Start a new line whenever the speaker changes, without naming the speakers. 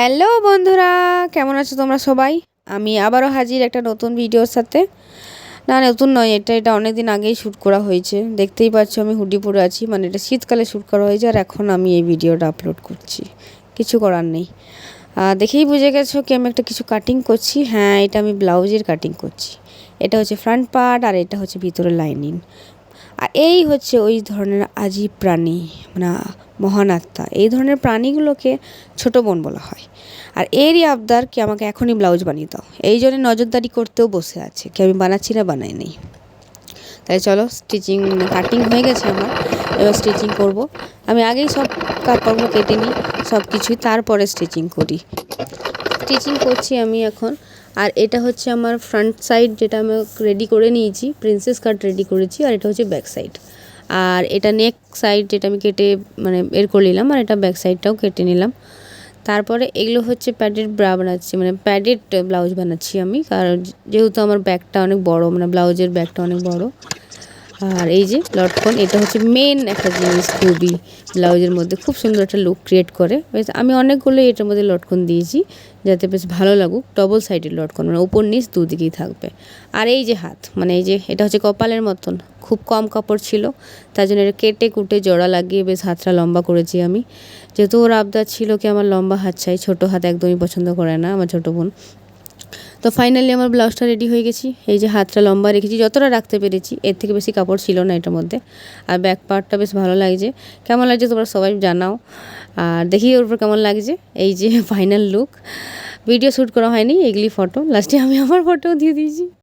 Hello বন্ধুরা, কেমন আছো তোমরা সবাই? আমি আবারও হাজির একটা নতুন ভিডিওর সাথে। না, নতুন নয়, এটা এটা অনেক দিন আগেই শ্যুট করা হয়েছে। দেখতেই পাচ্ছ আমি হুডি পরে আছি মানে এটা শীতকালে শ্যুট করা হয়েছে আর এখন আমি এই ভিডিওটা আপলোড করছি। কিছু করার নেই। দেখেই বুঝে গেছো কি আমি একটা কিছু কাটিং করছি? হ্যাঁ এটা আমি ব্লাউজের কাটিং করছি। এটা হচ্ছে ফ্রন্ট পার্ট আর এটা হচ্ছে ভিতরে লাইনিং আর এই হচ্ছে ওই ধরনের আজীব প্রাণী মানে মহান আত্মা। এই ধরনের প্রাণীগুলোকে ছোট বোন বলা হয়। আর এরই আবদার কি আমাকে এখনই ব্লাউজ বানিয়ে দাও। এই জন্য নজরদারি করতেও বসে আছে। কি আমি বানাচ্ছি না বানাই নেই। তাই চলো স্টিচিং কাটিং হয়ে গেছে আমার। এবার স্টিচিং করব। আমি আগেই সব কাপড়গুলো কেটে নিই সব কিছুই তারপরে স্টিচিং করি। স্টিচিং করছি আমি এখন। আর এটা হচ্ছে আমার ফ্রন্ট সাইড যেটা আমি রেডি করে নিয়েছি। প্রিন্সেস কাট রেডি করেছি। আর এটা হচ্ছে ব্যাক সাইড আর এটা নেক সাইড যেটা আমি কেটে মানে এর করে নিলাম আর এটা ব্যাক সাইডটাও কেটে নিলাম। তারপরে এগুলো হচ্ছে প্যাডেড ব্রা বানাচ্ছি মানে প্যাডেড ব্লাউজ বানাচ্ছি আমি, কারণ যেহেতু আমার ব্যাগটা অনেক বড় মানে ব্লাউজের ব্যাগটা অনেক বড়। আর এই যে লটকন এটা হচ্ছে মেন একটা জিনিস খুবই ব্লাউজের মধ্যে। খুব সুন্দর একটা লুক ক্রিয়েট করে। বেশ, আমি অনেকগুলো এটার মধ্যে লটকন দিয়েছি, যাতে বেশ ভালো লাগুক। ডবল সাইডের লটকন মানে উপর নিচ দুদিকেই থাকবে। আর এই যে হাত মানে এই যে এটা হচ্ছে কপালের মতন। খুব কম কাপড় ছিল, তার জন্য এটা কেটে কুটে জোড়া লাগিয়ে বেশ হাতটা লম্বা করেছি আমি। যেহেতু ওর আবদার ছিল কি আমার লম্বা হাত চাই, ছোটো হাত একদমই পছন্দ করে না আমার ছোটো বোন। তো ফাইনালি আমার ব্লাউজটা রেডি হয়ে গেছি। এই যে হাতটা লম্বা রেখেছি, যতটা রাখতে পেরেছি, এর থেকে বেশি কাপড় ছিল না এটার মধ্যে। আর ব্যাক পার্টটা বেশ ভালো লাগছে। কেমন লাগছে তোমরা সবাই জানাও। আর দেখি ওর উপর কেমন লাগছে। এই যে ফাইনাল লুক ভিডিও শ্যুট করা হয়নি, এগুলি ফটো লাস্টে আমি আমার ফটোও দিয়ে দিয়েছি।